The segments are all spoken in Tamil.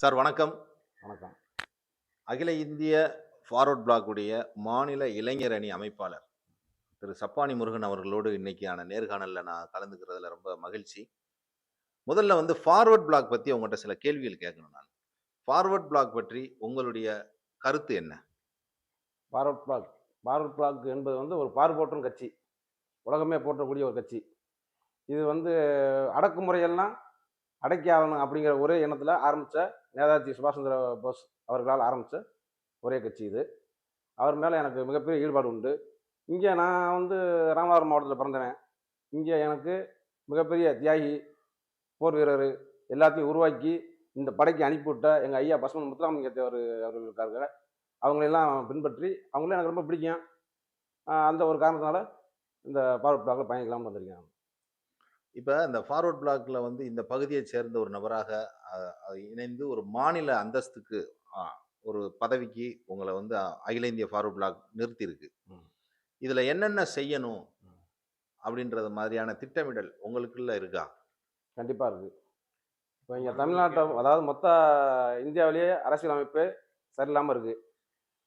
சார் வணக்கம். வணக்கம். அகில இந்திய ஃபார்வர்ட் பிளாக்குடைய மாநில இளைஞர் அணி அமைப்பாளர் திரு சப்பானி முருகன் அவர்களோடு இன்னைக்கான நேர்காணலில் நான் கலந்துக்கிறதுல ரொம்ப மகிழ்ச்சி. முதல்ல வந்து ஃபார்வர்ட் பிளாக் பற்றி உங்கள்கிட்ட சில கேள்விகள் கேட்கணும் நான் ஃபார்வர்ட் பிளாக் பற்றி உங்களுடைய கருத்து என்ன? பாரத் பிளாக். பாரத் பிளாக் என்பது வந்து ஒரு பார்ப்போற்றும் கட்சி. உலகமே போற்றக்கூடிய ஒரு கட்சி. இது வந்து அடக்குமுறையெல்லாம் அடக்கி ஆகணும் அப்படிங்கிற ஒரே எண்ணத்தில் ஆரம்பித்த நேதாஜி சுபாஷ் சந்திர போஸ் அவர்களால் ஆரம்பித்த ஒரே கட்சி இது. அவர் மேலே எனக்கு மிகப்பெரிய ஈடுபாடு உண்டு. இங்கே நான் வந்து ராமநாதபுரம் மாவட்டத்தில் பிறந்தவன். இங்கே எனக்கு மிகப்பெரிய தியாகி போர் வீரர் எல்லாத்தையும் உருவாக்கி இந்த படைக்கு அனுப்பிவிட்ட எங்கள் ஐயா பசுமன் முத்துராமலிங்க தேவர் அவர்கள் இருக்கார்கள் அவங்களெல்லாம் பின்பற்றி அவங்களே எனக்கு ரொம்ப பிடிக்கும். அந்த ஒரு காரணத்தினால இந்த பார்வை பிளாக்ல பயணிக்கலாம்னு வந்திருக்கேன் இப்போ இந்த ஃபார்வர்ட் பிளாக்ல வந்து இந்த பகுதியைச் சேர்ந்த ஒரு நபராக இணைந்து ஒரு மாநில அந்தஸ்துக்கு ஒரு பதவிக்கு உங்களை வந்து அகில இந்திய ஃபார்வர்ட் பிளாக் நிறுத்தியிருக்கு. இதுல என்னென்ன செய்யணும். அப்படின்றது மாதிரியான திட்டமிடல் உங்களுக்குள்ள இருக்கா? கண்டிப்பாக இருக்குது இப்போ இங்கே தமிழ்நாட்டை அதாவது மொத்த இந்தியாவிலேயே அரசியல் அமைப்பு சரியில்லாமல் இருக்குது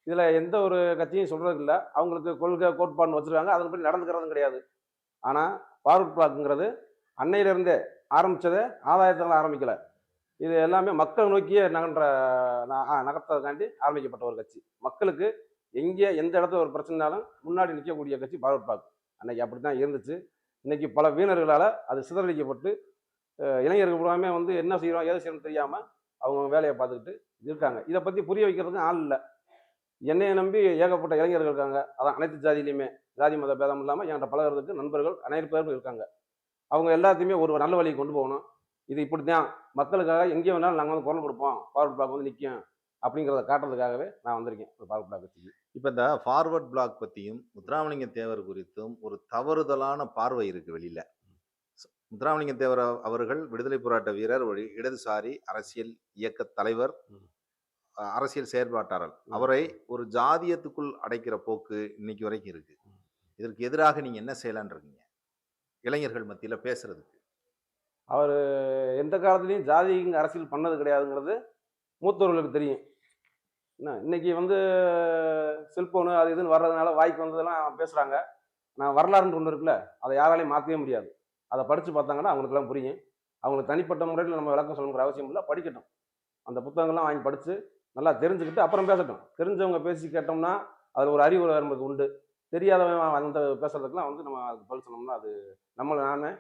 இதில் எந்த ஒரு கட்சியும் சொல்கிறது இல்லை. அவங்களுக்கு கொள்கை கோட்பாடுன்னு வச்சுருக்காங்க. அதன்படி நடந்துக்கிறதும் கிடையாது. ஆனால் பார்வர்ட் பிளாக்குங்கிறது அன்னையிலிருந்தே ஆரம்பித்ததே ஆதாயத்தினால ஆரம்பிக்கலை. இது எல்லாமே மக்கள் நோக்கியே நகன்ற ந- நகர்த்ததுக்காண்டி ஆரம்பிக்கப்பட்ட ஒரு கட்சி. மக்களுக்கு எங்கே எந்த இடத்துல ஒரு பிரச்சனைனாலும் முன்னாடி நிற்கக்கூடிய கட்சி பார்வர்ட் பாக். அன்னைக்கு அப்படி தான் இருந்துச்சு. இன்னைக்கு பல வீணர்களால் அது சிதறடிக்கப்பட்டு இளைஞர்கள் பூராமே வந்து என்ன செய்கிறோம் ஏது செய்யணும் தெரியாமல் அவங்க வேலையை பார்த்துக்கிட்டு இருக்காங்க. இதை பற்றி புரிய வைக்கிறதுக்கு ஆள் இல்லை. என்னையை நம்பி ஏகப்பட்ட இளைஞர்கள் இருக்காங்க. அதான் அனைத்து ஜாதியிலையுமே ஜாதி மத பேதம் இல்லாமல் என்கிட்ட பழகிறதுக்கு நண்பர்கள் அனைத்து பேரும் இருக்காங்க. அவங்க எல்லாத்தையுமே ஒரு நல்ல வழிக்கு கொண்டு போகணும். இது இப்படி தான் மக்களுக்காக எங்கே வேணாலும் நாங்கள் வந்து குரல் கொடுப்போம். பார்வர்ட் பிளாக் வந்து நிற்கும் அப்படிங்கிறத காட்டுறதுக்காகவே நான் வந்திருக்கேன் ஒரு பார்வர்ட் பிளாக் கட்சிக்கு இப்போ இந்த ஃபார்வர்ட் பிளாக் பற்றியும் முத்துராமலிங்க தேவர் குறித்தும் ஒரு தவறுதலான பார்வை இருக்கு வெளியில. முத்துராமலிங்க தேவர் அவ- அவர்கள் விடுதலை போராட்ட வீரர் ஒரு இடதுசாரி அரசியல் இயக்க தலைவர் அரசியல் செயற்பாட்டாளர். அவரை ஒரு ஜாதியத்துக்குள் அடைக்கிற போக்கு இன்னைக்கு வரைக்கும் இருக்கு. ம். இதற்கு எதிராக நீங்க என்ன செய்யலான்னு இருக்கீங்க? இளைஞர்கள் மத்தியில் பேசுறதுக்கு. அவர் எந்த காலத்துலேயும் ஜாதிங்க அரசியல் பண்ணது கிடையாதுங்கிறது மூத்தவர்களுக்கு தெரியும். என்ன இன்னைக்கு வந்து செல்ஃபோனு அது இதுன்னு வர்றதுனால வாய்க்கு வந்ததெல்லாம் பேசுகிறாங்க நான் வரலாறுன்னு ஒன்று இருக்குல்ல அதை யாராலையும் மாற்றவே முடியாது. அதை படித்து பார்த்தாங்கன்னா அவங்களுக்குலாம் புரியும். அவங்களுக்கு தனிப்பட்ட முறையில் நம்ம விளக்கம் சொல்லணுங்கிற அவசியம் இல்லை படிக்கட்டும். அந்த புத்தகங்கள்லாம் வாங்கி படித்து நல்லா தெரிஞ்சுக்கிட்டு அப்புறம் பேசட்டும். தெரிஞ்சவங்க பேசி கேட்டோம்னா அதில் ஒரு அறிவு வரும்போது உண்டு. தெரியாதவன் அந்த பேசுறதுக்கெல்லாம் வந்து நம்ம அதுக்கு பதில் சொன்னோம்னா அது நம்மளை நானே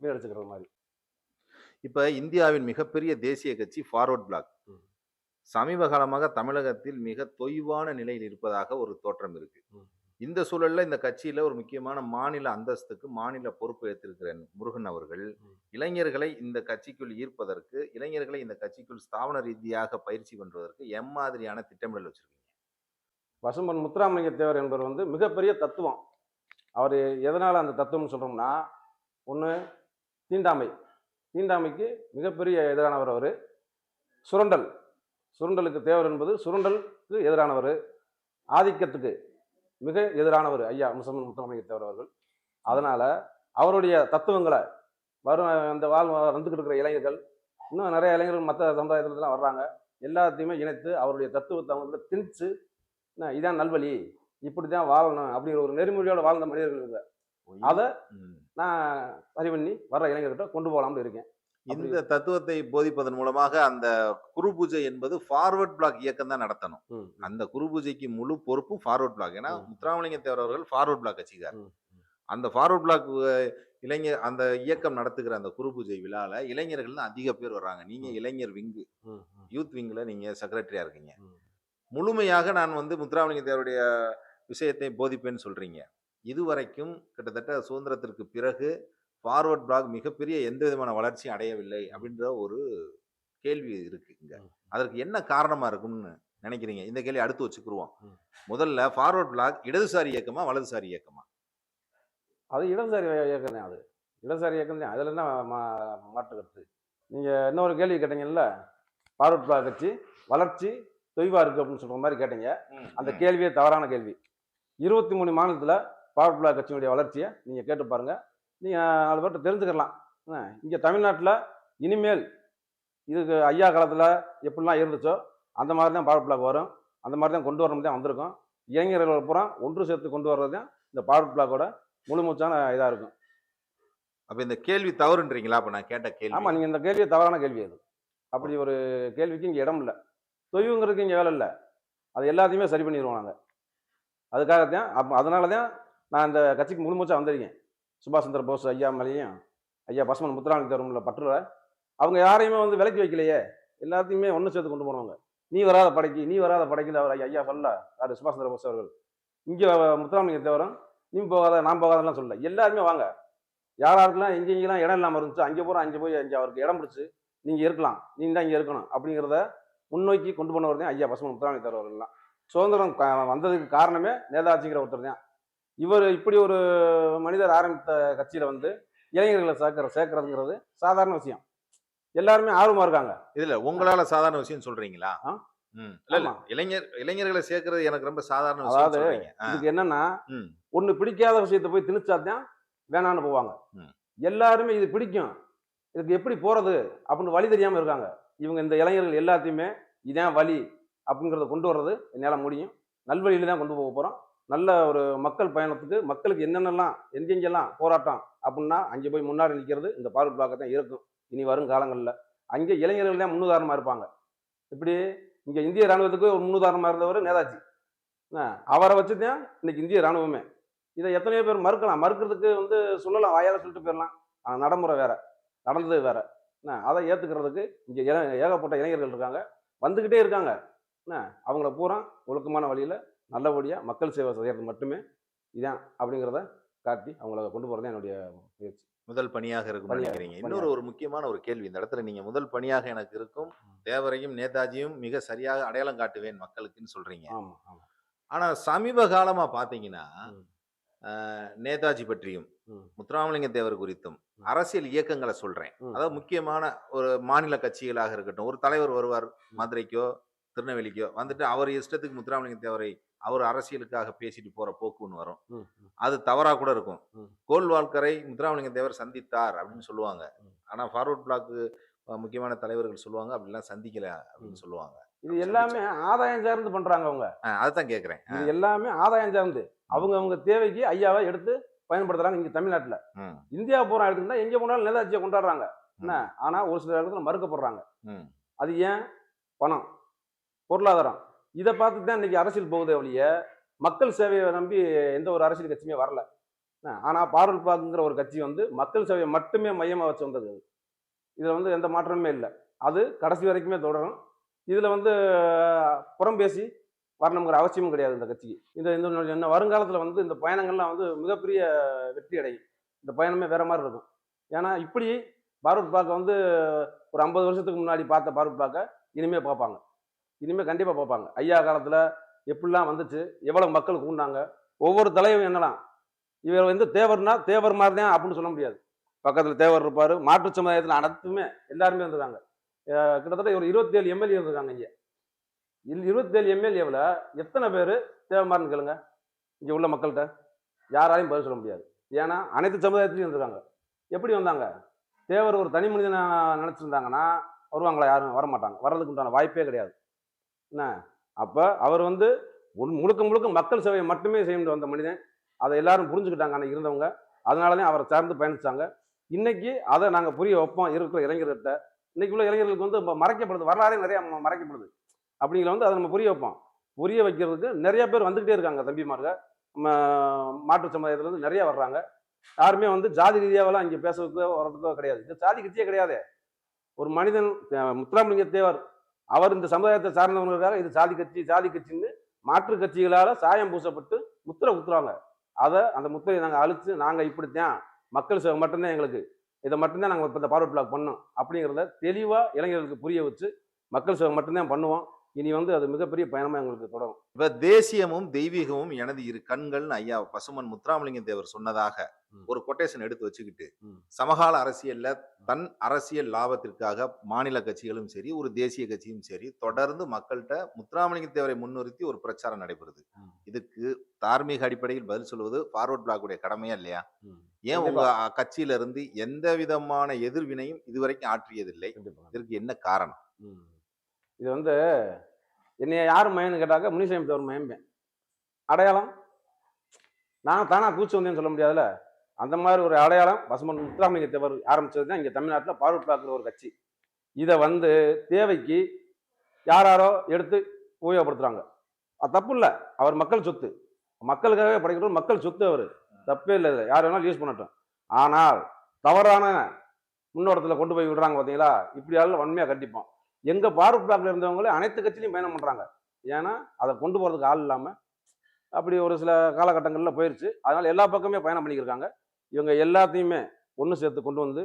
வீடடிச்சுக்கிறது மாதிரி இப்ப இந்தியாவின் மிகப்பெரிய தேசிய கட்சி ஃபார்வர்ட் பிளாக். சமீப காலமாக தமிழகத்தில் மிக தொய்வான நிலையில் இருப்பதாக ஒரு தோற்றம் இருக்கு. இந்த சூழல்ல இந்த கட்சியில ஒரு முக்கியமான மாநில அந்தஸ்துக்கு மாநில பொறுப்பு ஏற்றிருக்கிற முருகன் அவர்கள். இளைஞர்களை இந்த கட்சிக்குள் ஈர்ப்பதற்கு இளைஞர்களை இந்த கட்சிக்குள் ஸ்தாபன ரீதியாக பயிற்சி பண்றதற்கு எம்மாதிரியான திட்டமிடல் வச்சிருக்கீங்க வசும்பன் முத்துராமலிங்க தேவர் என்பவர் வந்து மிகப்பெரிய தத்துவம். அவர் எதனால் அந்த தத்துவம்னு சொல்கிறோம்னா ஒன்று தீண்டாமை. தீண்டாமைக்கு மிகப்பெரிய எதிரானவர் அவர். சுரண்டல். சுரண்டலுக்கு தேவர் என்பது சுரண்டலுக்கு எதிரானவர். ஆதிக்கத்துக்கு மிக எதிரானவர் ஐயா முசம்மன் முத்துராமலிங்க தேவர் அவர்கள். அதனால் அவருடைய தத்துவங்களை வரும் அந்த வாழ் வந்துக்கிட்டு இருக்கிற இளைஞர்கள் இன்னும் நிறைய இளைஞர்கள் மற்ற சமுதாயத்துலலாம் வர்றாங்க. எல்லாத்தையுமே இணைத்து அவருடைய தத்துவத்தை வந்து திணிச்சு இதான் நல்வழி. இப்படி தான் வாழணும் அப்படிங்கிற ஒரு நெறிமுறையோட வாழ்ந்த மனிதர்கள் இவங்க. அதை. நான் சரி பண்ணி வர்ற இளைஞர்கிட்ட கொண்டு போகலாம்னு இருக்கேன். இந்த தத்துவத்தை போதிப்பதன் மூலமாக அந்த குரு பூஜை என்பது ஃபார்வர்ட் பிளாக் இயக்கம் தான் நடத்தணும். அந்த குரு பூஜைக்கு முழு பொறுப்பும் ஃபார்வர்ட் பிளாக் ஏன்னா. முத்துராமலிங்க தேவர் அவர்கள் ஃபார்வர்ட் பிளாக் கட்சிக்கார் அந்த ஃபார்வர்ட் பிளாக் இளைஞர் அந்த இயக்கம் நடத்துகிற அந்த குரு பூஜை விழால இளைஞர்கள் தான் அதிக பேர் வர்றாங்க. நீங்க. இளைஞர் விங்கு யூத் விங்ல நீங்க செக்ரட்டரியா இருக்கீங்க. முழுமையாக நான் வந்து முத்துராமலிங்க தேவருடைய விஷயத்தை போதிப்பேன்னு சொல்றீங்க. இதுவரைக்கும் கிட்டத்தட்ட சுதந்திரத்திற்கு பிறகு ஃபார்வர்ட் பிளாக் மிகப்பெரிய எந்த விதமான வளர்ச்சியும் அடையவில்லை அப்படின்ற ஒரு கேள்வி இருக்கு இங்க. ம். அதற்கு என்ன காரணமா இருக்கும்னு நினைக்கிறீங்க? இந்த கேள்வி அடுத்து வச்சுக்கிருவோம். முதல்ல ஃபார்வர்ட் பிளாக் இடதுசாரி இயக்கமா வலதுசாரி இயக்கமா? அது இடதுசாரி இயக்கம் தான் அது. இடதுசாரி இயக்கம் தான் அதில் என்ன மா மாற்று கருத்து நீங்கள் இன்னொரு கேள்வி கேட்டீங்கல்ல? பார்வர்ட் பிளாக் கட்சி வளர்ச்சி தொய்வா இருக்கு அப்படின்னு சொல்கிற மாதிரி கேட்டீங்க. அந்த கேள்வியே தவறான கேள்வி. இருபத்தி மூணு மாநிலத்தில் பார்வர்ட் பிளாக் கட்சியினுடைய வளர்ச்சியை நீங்கள் கேட்டு பாருங்கள் நீங்கள் நாலு பேர்கிட்ட தெரிஞ்சுக்கலாம் இங்கே தமிழ்நாட்டில் இனிமேல் இதுக்கு ஐயா காலத்தில் எப்படிலாம் இருந்துச்சோ அந்த மாதிரி தான் பவர் பிளாக் வரும். அந்த மாதிரி தான் கொண்டு வரணும் தான் வந்திருக்கும். இளைஞர்கள் பூரா ஒன்று சேர்த்து கொண்டு வர்றது தான் இந்த பவர் பிளாக்கோட முழுமூச்சான இதாக இருக்கும். அப்ப இந்த கேள்வி தவறுன்றீங்களா? அப்ப நான் கேட்ட கேள்வி. ஆமாம் நீங்கள் இந்த கேள்வியை தவறான கேள்வி அது. அப்படி ஒரு கேள்விக்கு இங்கே இடம் இல்லை. தொய்வுங்கிறதுக்கு இங்கே வேலை இல்லை. அது எல்லாத்தையுமே சரி பண்ணிடுவோம் நாங்கள் அதுக்காகத்தான் அப் அதனால தான் நான் இந்த கட்சிக்கு முழுமூச்சா வந்திருக்கேன். சுபாஷ் சந்திர போஸ் ஐயா மலையும் ஐயா பசுமன் முத்துராமலிங்க தருமில் பற்றுல அவங்க யாரையுமே வந்து விலக்கி வைக்கலையே. எல்லாத்தையுமே ஒன்று சேர்த்து கொண்டு போனவங்க. நீ வராத படைக்கு நீ வராத படைக்கு அவர் ஐயா சொல்ல யார்? சுபாஷ் சந்திர போஸ் அவர்கள். இங்கே முத்துராமலிங்க தவிரம் நீ போகாத நான் போகாதெல்லாம் சொல்லல. எல்லாருமே வாங்க. யார் யாருக்கெல்லாம் எங்கே இங்கெல்லாம் இடம் இல்லாமல் இருந்துச்சோ அங்கே போகிறோம் அங்கே போய் அங்கே அவருக்கு இடம் பிடிச்சி நீங்கள் இருக்கலாம். நீங்கள் தான் இங்கே இருக்கணும். அப்படிங்கிறத முன்னோக்கி கொண்டு போனவர் தான் ஐயா பசுமன் முத்துராமலிங்க தேவர் அவர்கள்லாம். சுதந்திரம் வந்ததுக்கு காரணமே நேதாஜிங்கிற ஒருத்தர் தான். இவர் இப்படி ஒரு மனிதர் ஆரம்பித்த கட்சியில் வந்து இளைஞர்களை சேர்க்கிற சேர்க்கறதுங்கிறது சாதாரண விஷயம். எல்லாருமே ஆர்வமாக இருக்காங்க. இதுல உங்களால சாதாரண விஷயம் சொல்றீங்களா. இளைஞர் இளைஞர்களை சேர்க்கறது எனக்கு ரொம்ப சாதாரண விஷயம் அதாவது. இதுக்கு என்னன்னா. ஒன்று பிடிக்காத விஷயத்தை போய் திணிச்சாதான் வேணான்னு போவாங்க. எல்லாருமே இது பிடிக்கும். இதுக்கு எப்படி போறது அப்படின்னு வழி தெரியாம இருக்காங்க. இவங்க இந்த இளைஞர்கள் எல்லாத்தையுமே இதான் வழி அப்படிங்கிறத கொண்டு வர்றது என்னால் முடியும். நல்வழியில தான் கொண்டு போக போகிறோம் நல்ல ஒரு மக்கள் பயணத்துக்கு மக்களுக்கு என்னென்னலாம் எங்கெங்கெல்லாம் போராட்டம் அப்படின்னா அங்கே போய் முன்னாடி நிற்கிறது இந்த பார்வர்ட் பிளாக் தான் இருக்கும். இனி வரும் காலங்களில். அங்கே இளைஞர்கள் தான் முன்னுதாரணமாக இருப்பாங்க. இப்படி இங்கே இந்திய ராணுவத்துக்கு ஒரு முன்னுதாரணமாக இருந்தவர் நேதாஜி. அவரை வச்சு தான் இன்னைக்கு இந்திய ராணுவமே. இதை எத்தனையோ பேர் மறுக்கலாம். மறுக்கிறதுக்கு வந்து சொல்லலாம் வாயால் சொல்லிட்டு போயிடலாம் ஆனால் நடைமுறை வேற. நடந்தது வேற. என்ன அதை ஏற்றுக்கிறதுக்கு இங்கே ஏகப்பட்ட இளைஞர்கள் இருக்காங்க. வந்துக்கிட்டே இருக்காங்க. என்ன அவங்கள பூரா ஒழுக்கமான வழியில் நல்லபடியாக மக்கள் சேவை செய்கிறது மட்டுமே இதான் அப்படிங்கிறத காட்டி அவங்கள கொண்டு போகிறது என்னுடைய முயற்சி. முதல் பணியாக இருக்கும் நினைக்கிறீங்க. இன்னொரு ஒரு முக்கியமான ஒரு கேள்வி இந்த இடத்துல. நீங்க முதல் பணியாக எனக்கு இருக்கும். தேவரையும் நேதாஜியும் மிக சரியாக அடையாளம் காட்டுவேன் மக்களுக்குன்னு சொல்றீங்க. ஆமாம் ஆமாம் ஆனா சமீப காலமா பாத்தீங்கன்னா ம். அஹ், நேதாஜி பற்றியும். முத்துராமலிங்க தேவர் குறித்தும். அரசியல் இயக்கங்களை சொல்றேன். அதாவது முக்கியமான ஒரு மாநில கட்சிகளாக இருக்கட்டும் ஒரு தலைவர் வருவார் மதுரைக்கோ திருநெல்வேலிக்கோ வந்துட்டு அவர் இஷ்டத்துக்கு முத்துராமலிங்க தேவரை அவர் அரசியலுக்காக பேசிட்டு போற போக்குன்னு வரும். அது தவறா கூட இருக்கும். ம். கோல்வால்கரை முத்துராமலிங்க தேவர் சந்தித்தார் அப்படின்னு சொல்லுவாங்க. ஆனா ஃபார்வர்ட் பிளாக்கு முக்கியமான தலைவர்கள் சொல்லுவாங்க அப்படிலாம் சந்திக்கல அப்படின்னு சொல்லுவாங்க. இது எல்லாமே ஆதாயம் சார்ந்து பண்றாங்க அவங்க. அதுதான் கேக்குறேன். இது எல்லாமே ஆதாயம் சார்ந்து. அவங்க அவங்க தேவைக்கு ஐயாவை எடுத்து பயன்படுத்துறாங்க இங்க தமிழ்நாட்டுல. இந்தியா பூரா எடுத்துக்கிட்டா எங்க போனாலும் நேதாஜியை கொண்டாடுறாங்க. என்ன? ஆனா ஒரு சில இடத்துல மறுக்கப்படுறாங்க. அது ஏன்? பணம். பொருளாதாரம். இதை பார்த்து தான் இன்னைக்கு அரசியல் போகுதே ஒழிய மக்கள் சேவையை நம்பி எந்த ஒரு அரசியல் கட்சியுமே வரல. ஆனா பார்வல் பாக்குங்கிற ஒரு கட்சி வந்து மக்கள் சேவையை மட்டுமே மையமா வச்சு வந்தது. இதுல வந்து எந்த மாற்றமுமே இல்லை. அது கடைசி வரைக்குமே தொடரும். இதுல வந்து புறம் பேசி வரணுங்கிற அவசியமும் கிடையாது இந்த கட்சிக்கு. இந்த இந்த என்ன வருங்காலத்தில் வந்து இந்த பயணங்கள்லாம் வந்து மிகப்பெரிய வெற்றி அடையும். இந்த பயணமே வேற மாதிரி இருக்கும். ஏன்னா இப்படி பாரூட் பிளாக் வந்து ஒரு ஐம்பது வருஷத்துக்கு முன்னாடி பார்த்த பாரூட் பிளாக்கை இனிமே பார்ப்பாங்க. இனிமே கண்டிப்பாக பார்ப்பாங்க. ஐயா காலத்தில் எப்படிலாம் வந்துச்சு எவ்வளோ மக்கள் கூண்டாங்க ஒவ்வொரு தலைவரும் என்னலாம் இவர் வந்து தேவர்னா தேவர் மாதிரி தான் அப்படின்னு சொல்ல முடியாது. பக்கத்தில் தேவர் இருப்பார் மாற்று சமுதாயத்தில் அனைத்துமே எல்லாருமே இருந்திருக்காங்க கிட்டத்தட்ட ஒரு இருபத்தேழு எம்எல்ஏ இருந்திருக்காங்க இங்கே. இருபத்தேழு எம்எல்ஏவில் எத்தனை பேர் தேவமாரின்னு கேளுங்க. இங்கே உள்ள மக்கள்கிட்ட யாராலையும் பதில் சொல்ல முடியாது. ஏன்னா அனைத்து சமுதாயத்திலையும் இருந்திருக்காங்க. எப்படி வந்தாங்க? தேவர் ஒரு தனி மனிதனை நினச்சிருந்தாங்கன்னா வருவாங்களா யாரும்? வர மாட்டாங்க வர்றதுக்கு உண்டான வாய்ப்பே கிடையாது. என்ன? அப்போ அவர் வந்து உள்- முழுக்க முழுக்க மக்கள் சேவையை மட்டுமே செய்ய வந்த மனிதன் அதை எல்லாரும் புரிஞ்சுக்கிட்டாங்க அன்னைக்கு இருந்தவங்க. அதனால தான் அவரை சார்ந்து பயணிச்சாங்க. இன்னைக்கு அதை நாங்கள் புரிய வைப்போம். இருக்கிற இளைஞர்கிட்ட இன்னைக்கு உள்ள இளைஞர்களுக்கு வந்து மறைக்கப்படுது. வரலாறே நிறைய ம- மறைக்கப்படுது. அப்படிங்கிற வந்து அதை நம்ம புரிய வைப்போம். புரிய வைக்கிறதுக்கு நிறைய பேர் வந்துக்கிட்டே இருக்காங்க தம்பிமார்க நம்ம மாற்று சமுதாயத்துலேருந்து நிறைய வர்றாங்க. யாருமே வந்து ஜாதி ரீதியாவெல்லாம் இங்கே பேசுறதுக்கோ வர்றதுக்கோ கிடையாது. இது ஜாதி கட்சியே கிடையாது. ஒரு மனிதன் முத்துராமலிங்க தேவர் அவர் இந்த சமுதாயத்தை சார்ந்தவங்களுக்காக இது ஜாதி கட்சி ஜாதி கட்சின்னு மாற்று கட்சிகளால் சாயம் பூசப்பட்டு முத்திரை குத்துறாங்க. அதை அந்த முத்திரையை நாங்கள் அழித்து நாங்கள் இப்படித்தான் மக்கள் சேவை மட்டும்தான் எங்களுக்கு. இதை மட்டும்தான் நாங்கள் இப்போ இந்த பார்வர்ட் பிளாக் பண்ணோம் அப்படிங்கிறத தெளிவாக இளைஞர்களுக்கு புரிய வச்சு மக்கள் சேவை மட்டும்தான் பண்ணுவோம். இனி வந்து அது மிகப்பெரிய பயணமாக எங்களுக்கு தொடரும் இப்ப தேசியமும் தெய்வீகமும் எனது இரு கண்கள்னு ஐயா பசுமன் முத்துராமலிங்க தேவர் சொன்னதாக. ஒரு கொட்டேஷன் எடுத்து வச்சுக்கிட்டு. சமகால அரசியல்ல தன் அரசியல் லாபத்திற்காக மாநில கட்சிகளும் சரி ஒரு தேசிய கட்சியும் சரி தொடர்ந்து மக்கள்கிட்ட முத்துராமலிங்க தேவரை முன்னிறுத்தி ஒரு பிரச்சாரம் நடைபெறுது. இதுக்கு தார்மீக அடிப்படையில் பதில் சொல்வது ஃபார்வர்ட் பிளாக்குடைய கடமையா இல்லையா. ஏன் உங்க கட்சியில இருந்து எந்த விதமான எதிர்வினையும் இதுவரைக்கும் ஆற்றியதில்லை இதற்கு என்ன காரணம். இது வந்து என்னைய யார் மயன்னு கேட்டாக்க முனிசாமி தவிர மயம்பேன் அடையாளம்? நான் தானா கூச்சி வந்தேன்னு சொல்ல முடியாதுல்ல? அந்த மாதிரி ஒரு அடையாளம் வசமன் முத்துராமலிங்க தேவர் ஆரம்பிச்சது தான் இங்கே தமிழ்நாட்டில் பார்வர்ட் பார்க்குற ஒரு கட்சி. இதை வந்து தேவைக்கு யாராரோ எடுத்து உபயோகப்படுத்துறாங்க. அது தப்பு இல்லை. அவர் மக்கள் சொத்து. மக்களுக்காகவே படைக்கிற மக்கள் சொத்து அவர். தப்பே இல்லை இதில். யார் வேணாலும் யூஸ் பண்ணட்டும். ஆனால் தவறான முன்னோட்டத்தில் கொண்டு போய் விடுறாங்க பார்த்தீங்களா இப்படி வன்மையாக கண்டிப்பான் எங்கள் பார்வர்ட் பிளாக்ல இருந்தவங்களே அனைத்து கட்சியிலையும் பயணம் பண்ணுறாங்க ஏன்னா அதை கொண்டு போகிறதுக்கு ஆள் இல்லாமல் அப்படி ஒரு சில காலகட்டங்களில் போயிடுச்சு அதனால் எல்லா பக்கமே பயணம் பண்ணிக்கிருக்காங்க. இவங்க எல்லாத்தையுமே ஒன்று சேர்த்து கொண்டு வந்து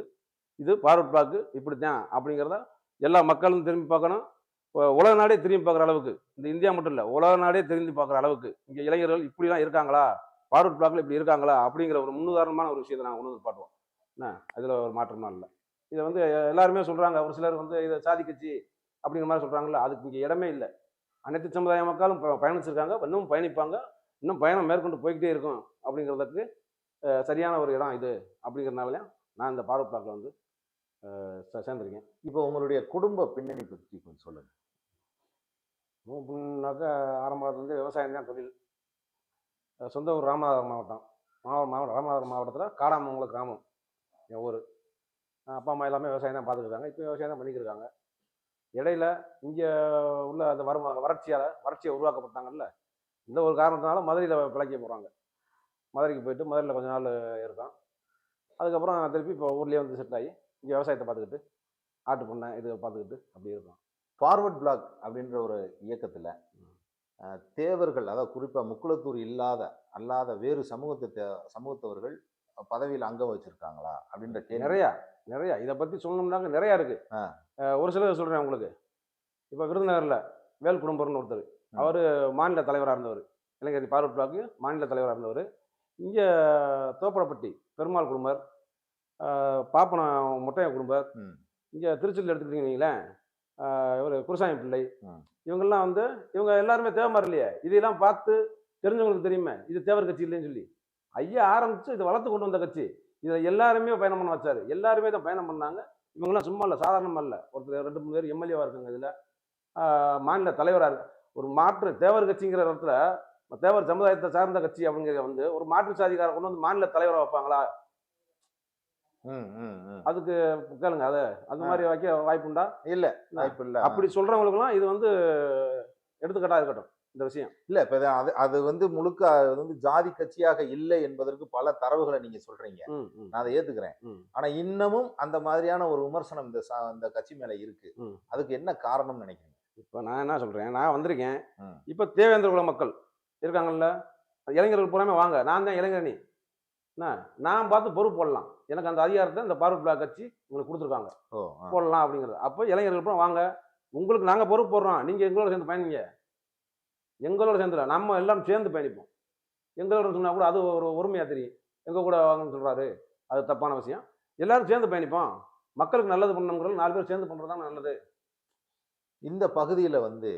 இது பார்வர்ட் பிளாக்கு இப்படித்தான் அப்படிங்கிறத எல்லா மக்களும் திரும்பி பார்க்கணும். உலக நாடே திரும்பி பார்க்குற அளவுக்கு இந்த இந்தியா மட்டும் இல்லை உலக நாடே திரும்பி பார்க்குற அளவுக்கு இங்கே இளைஞர்கள் இப்படிலாம் இருக்காங்களா? பார்வர்ட் பிளாக்கில் இப்படி இருக்காங்களா? அப்படிங்கிற ஒரு முன்னுதாரணமான ஒரு விஷயத்தை நாங்கள் ஒன்று பாட்டுவோம் என்ன? அதில் ஒரு மாற்றம்லாம் இல்லை. இதை வந்து எல்லாருமே சொல்றாங்க. ஒரு சிலர் வந்து இதை சாதி கட்சி அப்படிங்கிற மாதிரி சொல்றாங்கல்ல அதுக்கு இங்கே இடமே இல்லை. அனைத்து சமுதாய மக்களும் பயணிச்சிருக்காங்க. இன்னும் பயணிப்பாங்க. இன்னும் பயணம் மேற்கொண்டு போய்கிட்டே இருக்கும் அப்படிங்கிறதுக்கு சரியான ஒரு இடம் இது அப்படிங்கிறதுனால நான் இந்த பார்வை பிளாக்ல வந்து சேர்ந்திருக்கேன். இப்போ உங்களுடைய குடும்ப பின்னணி பற்றி கொஞ்சம் சொல்லுங்க. அப்படின்னாக்கா ஆரம்பத்துலேருந்து விவசாயம் தான் தொழில். சொந்த ஊர் ராமநாதபுரம் மாவட்டம். மாவட்டம் மாவட்டம் ராமநாதபுரம் மாவட்டத்தில் காடாமங்கலம் கிராமம். என் ஊர். அப்பா அம்மா எல்லாமே விவசாயம் தான் பார்த்துருக்காங்க இப்போ விவசாயம் தான் பண்ணிக்கிருக்காங்க இடையில இங்கே உள்ள அந்த வர வறட்சியால் வறட்சியை உருவாக்கப்பட்டாங்கல்ல? இந்த ஒரு காரணத்தினால மதுரையில் பிழைக்க போகிறாங்க மதுரைக்கு போயிட்டு மதுரையில் கொஞ்ச நாள் இருக்கான். அதுக்கப்புறம் திருப்பி இப்போ ஊர்லேயே வந்து செட் ஆகி இங்கே விவசாயத்தை பார்த்துக்கிட்டு ஆட்டு பண்ணை இதை பார்த்துக்கிட்டு அப்படி இருக்கோம் ஃபார்வர்ட் பிளாக் அப்படின்ற ஒரு இயக்கத்தில் தேவர்கள் அதாவது குறிப்பாக முக்குளத்தூர் இல்லாத அல்லாத வேறு சமூகத்தை தே- சமூகத்தவர்கள் பதவியில் அங்கம் வச்சுருக்காங்களா அப்படின்ற நிறையா. நிறையா. இதை பற்றி சொல்லணும்னாக்க நிறையா இருக்கு. ஆ. அஹ் ஒரு சிலர் சொல்கிறேன் உங்களுக்கு. இப்போ விருதுநகரில் வேல் குடும்பர்னு ஒருத்தர். அவர் மாநில தலைவராக இருந்தவர். இளைஞர் பார்வர்ட் பிளாக்கு மாநில தலைவராக இருந்தவர். இங்கே தோப்படப்பட்டி பெருமாள் குடும்பர் பாப்பனம் முட்டைய குடும்பர். இங்கே திருச்சியில் எடுத்துக்கிட்டீங்களேன் இவர் குருசாமி பிள்ளை. இவங்கெல்லாம் வந்து இவங்க எல்லாருமே தேவமார் இல்லையே. இதெல்லாம் பார்த்து தெரிஞ்சவங்களுக்கு தெரியுமே. இது தேவர் கட்சி இல்லைன்னு சொல்லி. ஐயா ஆரம்பிச்சு இதை வளர்த்து கொண்டு வந்த கட்சி. இதை எல்லாருமே பயணம் பண்ண வச்சாரு. எல்லாருமே தான் பயணம் பண்ணாங்க. இவங்கெல்லாம் சும்மா இல்லை சாதாரணமா இல்லை. ஒருத்தர் ரெண்டு மூணு பேர் எம்எல்ஏவா இருக்காங்க இதில். மாநில தலைவராக இருக்கு ஒரு மாற்று தேவர் கட்சிங்கிற இடத்துல தேவர் சமுதாயத்தை சார்ந்த கட்சி அப்படிங்கிற வந்து ஒரு மாற்று சாதிக்கார கொண்டு வந்து மாநில தலைவராக வைப்பாங்களா. அதுக்கு கேளுங்க அதை அது மாதிரி வைக்க வாய்ப்புண்டா? இல்ல வாய்ப்பு இல்ல. அப்படி சொல்றவங்களுக்குலாம் இது வந்து எடுத்துக்காட்டா இருக்கட்டும். இந்த விஷயம். இல்ல இப்ப அது அது வந்து முழுக்க அது வந்து ஜாதி கட்சியாக இல்லை என்பதற்கு பல தரவுகளை நீங்க சொல்றீங்க. நான் அதை ஏத்துக்கிறேன். ஆனா இன்னமும் அந்த மாதிரியான ஒரு விமர்சனம் இந்த இந்த கட்சி மேல இருக்கு. அதுக்கு என்ன காரணம்னு நினைக்கிறீங்க? இப்போ நான் என்ன சொல்றேன்? நான் வந்திருக்கேன். இப்போ தேவேந்திர குல மக்கள் இருக்காங்கல்ல? இளைஞர்கள் பூராமே வாங்க. நான் தான் இளைஞரணி. என்ன? நான் பார்த்து பொறுப்பு போடலாம். எனக்கு அந்த அதிகாரத்தை இந்த பார்வர்ட் பிளாக் கட்சி உங்களுக்கு கொடுத்துருக்காங்க. போடலாம் அப்படிங்கிறது. அப்போ இளைஞர்கள் பூரா வாங்க. உங்களுக்கு நாங்கள் பொறுப்பு போடுறோம். நீங்கள் எங்களோட சேர்ந்து பயணிங்க. எங்களோட சேர்ந்துல நம்ம எல்லாம் சேர்ந்து பயணிப்போம். எங்களோட சொன்னா கூட அது ஒரு உரிமையாக தெரியும். எங்கள் கூட வாங்கன்னு சொல்கிறாரு அது தப்பான விஷயம். எல்லாரும் சேர்ந்து பயணிப்போம். மக்களுக்கு நல்லது பண்ணணுங்கிறது நாலு பேர் சேர்ந்து பண்ணுறது தான் நல்லது. இந்த பகுதியில வந்து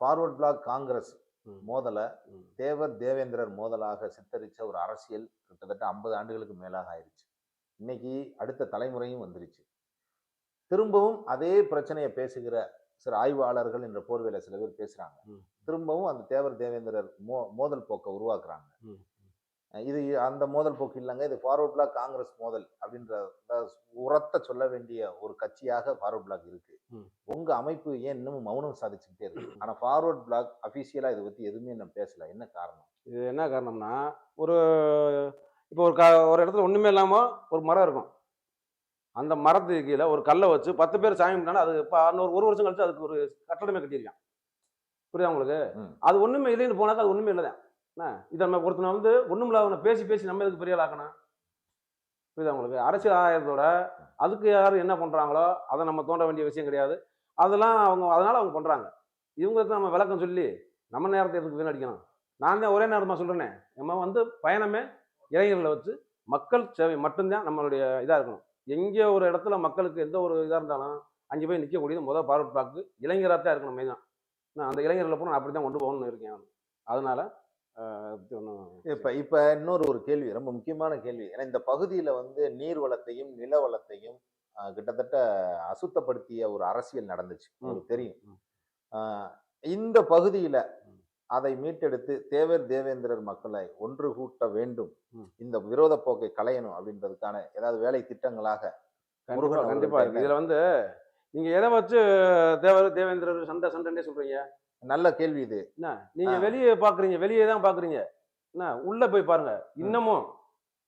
ஃபார்வர்ட் பிளாக் காங்கிரஸ். மோதல. தேவர் தேவேந்திரர் மோதலாக சித்தரிச்ச ஒரு அரசியல் கிட்டத்தட்ட ஐம்பது ஆண்டுகளுக்கு மேலாக ஆயிருச்சு. இன்னைக்கு அடுத்த தலைமுறையும் வந்துருச்சு. திரும்பவும் அதே பிரச்சனையை பேசுகிற சில ஆய்வாளர்கள் என்ற போர்வையில சில பேர் பேசுறாங்க. ம். திரும்பவும் அந்த தேவர் தேவேந்திரர் மோ மோதல் போக்கை உருவாக்குறாங்க. இது அந்த மோதல் போக்கு இல்லைங்க இது ஃபார்வர்ட் பிளாக் காங்கிரஸ் மோதல் அப்படின்ற உரத்த சொல்ல வேண்டிய ஒரு கட்சியாக ஃபார்வர்ட் பிளாக் இருக்கு. உங்க அமைப்பு ஏன் இன்னமும் மௌனம் சாதிச்சுக்கிட்டே இருக்கு? ஆனா ஃபார்வர்ட் பிளாக் அபிஷியலா இதை பத்தி எதுவுமே நான் பேசல. என்ன காரணம்? இது என்ன காரணம்னா ஒரு இப்போ ஒரு க ஒரு இடத்துல ஒன்றுமே இல்லாமல் ஒரு மரம் இருக்கும். அந்த மரத்துக்கு கீழே ஒரு கல்லை வச்சு பத்து பேர் சாமி கும்பிட்டானா அது இப்போ இன்னொரு ஒரு வருஷம் கழிச்சு அதுக்கு ஒரு கட்டடமே கட்டியிருக்கான். புரியுதா உங்களுக்கு. அது ஒன்றுமே இல்லைன்னு போனாக்கா அது ஒன்றுமே இல்லை தான் என்ன? இதை நம்ம ஒருத்தனை வந்து ஒன்றும் இல்லாதவனை பேசி பேசி நம்ம எதுக்கு பெரிய ஆக்கணும் புரியுதா உங்களுக்கு? அரசியல் ஆதாயத்தோட அதுக்கு யார் என்ன பண்ணுறாங்களோ அதை நம்ம தோண்ட வேண்டிய விஷயம் கிடையாது. அதெல்லாம் அவங்க அதனால அவங்க பண்ணுறாங்க இவங்களுக்கு நம்ம விளக்கம் சொல்லி நம்ம நேரத்தை எதுக்கு வீணடிக்கணும்? நான் தான் ஒரே நேரமாக சொல்கிறேனே நம்ம வந்து பயணமே இளைஞர்களை வச்சு மக்கள் சேவை மட்டும்தான் நம்மளுடைய இதாக இருக்கணும். எங்கே ஒரு இடத்துல மக்களுக்கு எந்த ஒரு இதாக இருந்தாலும் அங்கே போய் நிற்கக்கூடியது முதல் பார்வர்ட் பிளாக்கு இளைஞராக தான் இருக்கணும் மெயினாக நான் அந்த இளைஞர்களை நான் அப்படி தான் கொண்டு போகணும்னு இருக்கேன் அதனால இப்ப இப்ப இன்னொரு ஒரு கேள்வி ரொம்ப முக்கியமான கேள்வி. ஏன்னா இந்த பகுதியில வந்து நீர் வளத்தையும் நில வளத்தையும் கிட்டத்தட்ட அசுத்தப்படுத்திய ஒரு அரசியல் நடந்துச்சு. உங்களுக்கு தெரியும். இந்த பகுதியில அதை மீட்டெடுத்து தேவர் தேவேந்திரர் மக்களை ஒன்று கூட்ட வேண்டும். இந்த விரோத போக்கை களையணும் அப்படின்றதுக்கான ஏதாவது வேலை திட்டங்களாக கண்டிப்பா முருகன் கண்டிப்பா அவர்கள்ட்ட இருக்கு இதுல வந்து நீங்க எதை வச்சு தேவர் தேவேந்திரர் சண்டை சண்டைன்னே சொல்றீங்க? நல்ல கேள்வி இது. என்ன? நீங்க. வெளியே பாக்குறீங்க வெளியே தான் பாக்குறீங்க என்ன? உள்ள போய் பாருங்க. இன்னமும்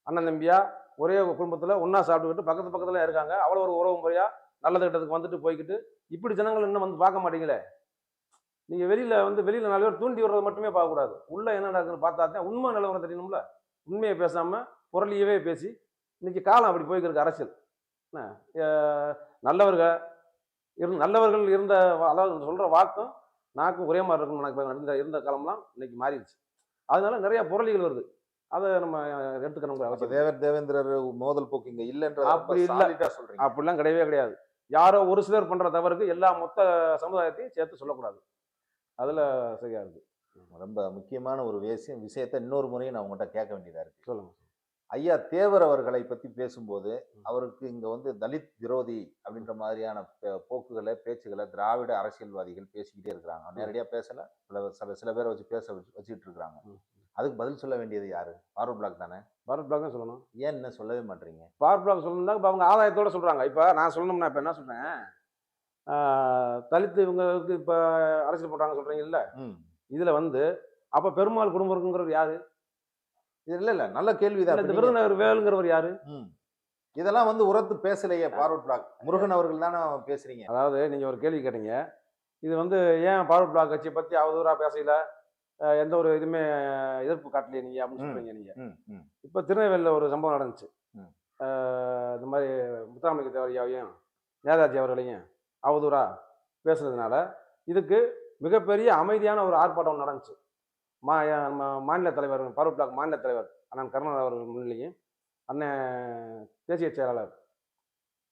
அண்ணன் தம்பியா ஒரே குடும்பத்துல ஒண்ணா சாப்பிட்டுக்கிட்டு பக்கத்து பக்கத்துல இருக்காங்க. அவ்வளவு ஒரு உறவு முறையா நல்லது கிட்டதுக்கு வந்துட்டு போய்கிட்டு இப்படி ஜனங்கள் இன்னும் வந்து பார்க்க மாட்டீங்களே? நீங்க வெளியில வந்து வெளியில நாலு பேர் தூண்டி விடுறது மட்டுமே பார்க்க கூடாது உள்ள என்ன நடக்குதுன்னு பார்த்தா தான் உண்மை நிலவரம் தெரியணும்ல. உண்மையை பேசாம புரளியவே பேசி இன்னைக்கு காலம் அப்படி போய்க்கிருக்கு அரசியல். என்ன? நல்லவர்கள் இரு நல்லவர்கள் இருந்த அதாவது சொல்ற வாக்கும் நாக்கும் ஒரே மாதிரி இருக்கணும் எனக்கு இருந்த இருந்த காலம்லாம் இன்னைக்கு மாறிடுச்சு. அதனால நிறைய புரளிகள் வருது. அதை நம்ம எடுத்துக்கணும் தேவர் தேவேந்திரர் மோதல் போக்கு இங்க இல்லைன்ற அப்படி இல்ல. சொல்றீங்க. அப்படிலாம் கிடையவே கிடையாது. யாரோ ஒரு சிலர் பண்ற தவறுக்கு எல்லா மொத்த சமுதாயத்தையும் சேர்த்து சொல்லக்கூடாது. அதுல சரியா இருக்கு. ரொம்ப முக்கியமான ஒரு விஷயம் விஷயத்தை இன்னொரு முறையும் நான் உங்கள்கிட்ட கேட்க வேண்டியதா இருக்கு. சொல்லுங்க. ஐயா தேவர் அவர்களை பத்தி பேசும்போது அவருக்கு இங்க வந்து தலித் விரோதி அப்படின்ற மாதிரியான போக்குகளை பேச்சுகளை திராவிட அரசியல்வாதிகள் பேசிக்கிட்டே இருக்கிறாங்க. நேரடியா பேசல. சில சில பேரை வச்சு பேச வச்சு வச்சுட்டு இருக்கிறாங்க. அதுக்கு பதில் சொல்ல வேண்டியது யாரு? ஃபார்வர்ட் பிளாக் தானே? பாரத் பிளாக் தான் சொல்லணும். ஏன் என்ன சொல்லவே மாட்டீங்க பவர் பிளாக் சொல்லணும்னா இப்போ அவங்க ஆதாயத்தோட சொல்றாங்க. இப்போ நான் சொல்லணும்னா இப்போ என்ன சொல்றேன்? ஆஹ் தலித்து இவங்களுக்கு இப்போ அரசியல் பண்றாங்க சொல்றீங்கல்ல? ம். இதுல வந்து அப்ப பெருமாள் குடும்பம் இருக்குங்கிறவர் யாரு? இது இல்ல இல்ல நல்ல கேள்விதான். இல்ல, இப்ப இந்த விருதுநகர் வேலுங்கிறவர் யாரு. இதெல்லாம் வந்து உரத்து பேசலையே ஃபார்வர்ட் பிளாக் முருகன் அவர்கள் தானே பேசுறீங்க. அதாவது நீங்க ஒரு கேள்வி கேட்டீங்க. இது வந்து ஏன் பவர் பிளாக் கட்சியை பத்தி அவதூறா பேசல? எந்த ஒரு இதுவுமே எதிர்ப்பு காட்டலையே நீங்க அப்படின்னு ம். சொல்றீங்க நீங்க. ம், ம், இப்ப திருநெல்வேலியில் ஒரு சம்பவம் நடந்துச்சு. இந்த மாதிரி முத்துராமலிங்க தேவரையாவையும் நேதாஜி அவர்களையும் அவதூறா பேசுனதுனால இதுக்கு மிகப்பெரிய அமைதியான ஒரு ஆர்ப்பாட்டம் நடந்துச்சு. மா மாநில தலைவர் பவர் பிளாக் மாநில தலைவர் அண்ணன் கருணாநிதி அவர்கள் முன்னிலையும் அண்ணன் தேசிய செயலாளர்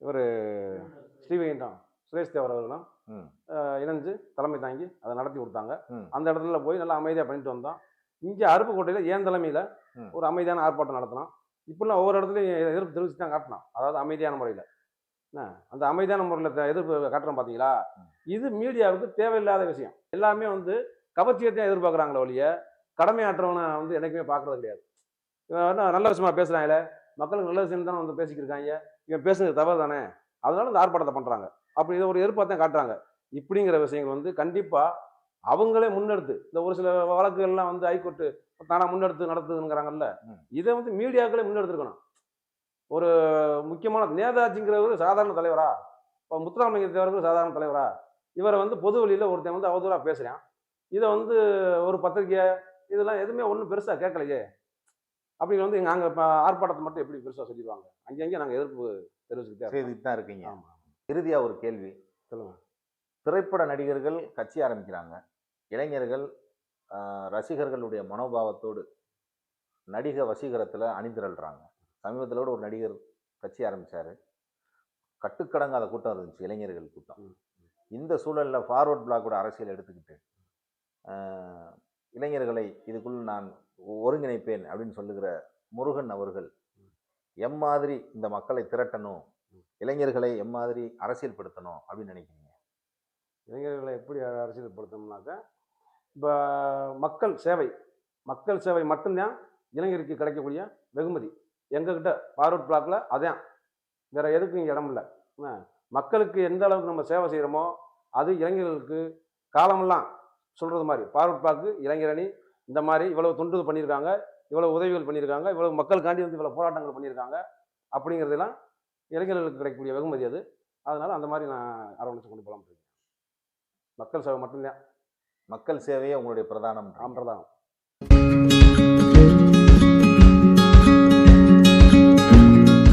இவர் ஸ்ரீவைகுண்டம் சுரேஷ் தேவர் அவர்களும் இணைஞ்சு தலைமை தாங்கி அதை நடத்தி கொடுத்தாங்க. அந்த இடத்துல போய் நல்லா அமைதியாக பண்ணிட்டு வந்தோம். இங்கே அருப்புக்கோட்டையில் ஏன் தலைமையில். ஒரு அமைதியான ஆர்ப்பாட்டம் நடத்தினோம் இப்படிலாம் ஒவ்வொரு இடத்துலையும் எதிர்ப்பு தெரிவிச்சு தான் காட்டினோம் அதாவது அமைதியான முறையில். என்ன? அந்த அமைதியான முறையில் எதிர்ப்பு காட்டுறோம் பார்த்தீங்களா இது மீடியாவுக்கு தேவையில்லாத விஷயம். எல்லாமே வந்து கவர்ச்சியத்தையும் எதிர்பார்க்குறாங்களே ஒழிய கடமையாற்றவனை வந்து என்னைக்குமே பார்க்கறது கிடையாது. நல்ல விஷயமா பேசுகிறாங்களே மக்களுக்கு நல்ல விஷயம் தானே வந்து பேசிக்கிட்டு இருக்காங்க இவன் பேசுனது தவறு தானே அதனால இந்த ஆர்ப்பாட்டத்தை பண்ணுறாங்க அப்படி இதை ஒரு எதிர்பார்த்தான் காட்டுறாங்க. இப்படிங்கிற விஷயங்கள் வந்து கண்டிப்பாக அவங்களே முன்னெடுத்து இந்த ஒரு சில வழக்குகள்லாம் வந்து ஹைகோர்ட்டு தானாக முன்னெடுத்து நடத்துதுங்கிறாங்கல்ல. இதை வந்து மீடியாக்களே முன்னெடுத்துருக்கணும். ஒரு முக்கியமான நேதாஜிங்கிறவர் சாதாரண தலைவரா? இப்போ முத்துராமலிங்க தேவர்கள் சாதாரண தலைவரா? இவரை வந்து பொது வெளியில் ஒருத்தன் வந்து அவதூறாக பேசுகிறான் இதை வந்து ஒரு பத்திரிக்கை இதெல்லாம் எதுவுமே ஒன்றும் பெருசாக கேட்கலையே. அப்படி வந்து நாங்கள் இப்போ ஆர்ப்பாட்டத்தை மட்டும் எப்படி பெருசாக சொல்லிடுவாங்க? அங்கங்கே நாங்கள் எதிர்ப்பு தெரிவிச்சுக்கிட்டே. செய்துட்டு தான் இருக்கீங்க. ஆமா இறுதியா ஒரு கேள்வி. சொல்லுங்க. திரைப்பட நடிகர்கள் கட்சி ஆரம்பிக்கிறாங்க. இளைஞர்கள் ரசிகர்களுடைய மனோபாவத்தோடு நடிக வசீகரத்தில் அணிதிரள்றாங்க. சமீபத்தில் கூட ஒரு நடிகர் கட்சி ஆரம்பிச்சாரு. கட்டுக்கடங்காத கூட்டம் இருந்துச்சு இளைஞர்கள் கூட்டம். இந்த சூழலில் ஃபார்வர்ட் பிளாக்கோட அரசியல் எடுத்துக்கிட்டு இளைஞர்களை இதுக்குள் நான் ஒருங்கிணைப்பேன் அப்படின்னு சொல்லுகிற முருகன் அவர்கள் எம்மாதிரி இந்த மக்களை திரட்டணும் இளைஞர்களை எம்மாதிரி அரசியல்படுத்தணும் அப்படின்னு நினைக்கிறீங்க? இளைஞர்களை எப்படி அரசியல்படுத்தணும்னாக்கா இப்போ மக்கள் சேவை மக்கள் சேவை மட்டும்தான் இளைஞருக்கு கிடைக்கக்கூடிய வெகுமதி. எங்ககிட்ட ஃபார்வர்ட் பிளாக்ல அதான். வேற எதுக்கும் இடம் இல்லை? மக்களுக்கு எந்த அளவுக்கு நம்ம சேவை செய்கிறோமோ அது இளைஞர்களுக்கு காலமெல்லாம் சொல்கிறது மாதிரி. ஃபார்வர்ட் பிளாக்கு இளைஞரணி இந்த மாதிரி இவ்வளவு தொண்டு பண்ணியிருக்காங்க இவ்வளவு உதவிகள் பண்ணியிருக்காங்க இவ்வளவு மக்களுக்காண்டி வந்து இவ்வளவு போராட்டங்கள் பண்ணியிருக்காங்க அப்படிங்கிறதெல்லாம் இளைஞர்களுக்கு கிடைக்கக்கூடிய வெகுமதி அது. அதனால அந்த மாதிரி நான் அரவணைச்சு கொண்டு போகலாம் மக்கள் சேவை மட்டும்தான் மக்கள் சேவையே உங்களுடைய பிரதானம் பிரதானம்.